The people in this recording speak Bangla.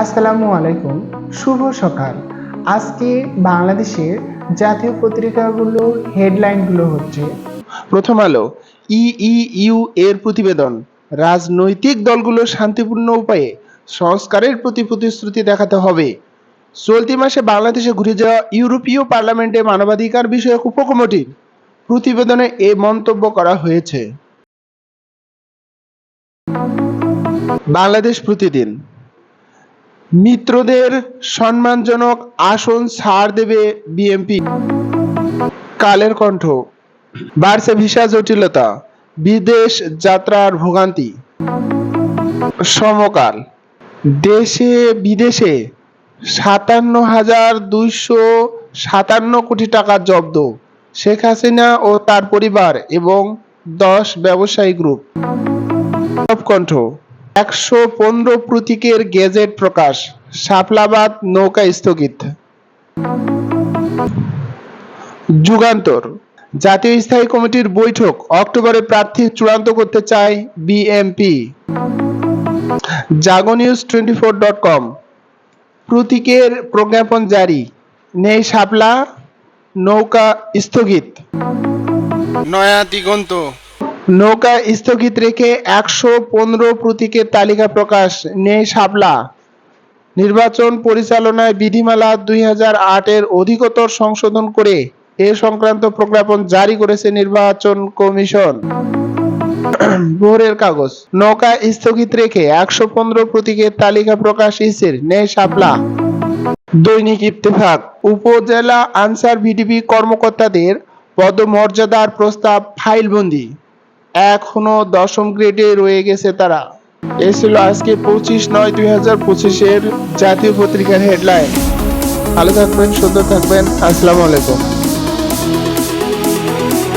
আসসালামু আলাইকুম, শুভ সকাল। আজকে বাংলাদেশের জাতীয় পত্রিকাগুলোর হেডলাইনগুলো হচ্ছে প্রথম আলো ইইউ এর প্রতিবেদন। রাজনৈতিক দলগুলো শান্তিপূর্ণ উপায়ে সংস্কারের প্রতি প্রতিশ্রুতি দেখাতে হবে। চলতি মাসে বাংলাদেশে ঘুরে যাওয়া ইউরোপীয় পার্লামেন্টে মানবাধিকার বিষয়ক উপকমিটির প্রতিবেদনে এ মন্তব্য করা হয়েছে। বাংলাদেশ প্রতিদিন। মিত্রদের সম্মানজনক আসন ছাড় দেবে বিএনপি। কালের কণ্ঠ। বাড়ছে ভিসা জটিলতা। বিদেশ যাত্রার ভোগান্তি। সমকাল। দেশে বিদেশে সাতান্ন হাজার দুইশো সাতান্ন কোটি টাকা জব্দ শেখ হাসিনা ও তার পরিবার এবং দশ ব্যবসায়ী গ্রুপ। কণ্ঠ একশো পনেরো প্রতীকের গেজেট প্রকাশ, শাপলাবাদ নৌকা স্থগিত। যুগান্তর, জাতীয় স্থায়ী কমিটির বৈঠক, অক্টোবরে প্রার্থী চূড়ান্ত করতে চায় BMP Jago news twenty four dot com, প্রতীকের প্রজ্ঞাপন জারি, নেই শাপলা, নৌকা স্থগিত। নয়া দিগন্ত নৌকা স্থগিত রেখে একশো পনেরো প্রতীকের তালিকা প্রকাশ। নেই শাপলা। নির্বাচন পরিচালনায় বিধিমালা দুই হাজার আটের অধিকতর সংশোধন করে এ সংক্রান্ত প্রজ্ঞাপন জারি করেছে নির্বাচন কমিশন। ভোরের কাগজ। নৌকা স্থগিত রেখে একশো পনেরো প্রতীকের তালিকা প্রকাশ ইসির নেই শাপলা। দৈনিক ইত্তেফাক। উপজেলা আনসার ভিডিপি কর্মকর্তাদের পদমর্যাদার প্রস্তাব ফাইলবন্দি। এখনও দশম গ্রেডে রয়ে গেছে তারা। এ ছিল আজকে পঁচিশ নয় দুই হাজার পঁচিশের জাতীয় পত্রিকার হেডলাইন ভালো থাকবেন, সুন্দর থাকবেন, আসসালামু আলাইকুম।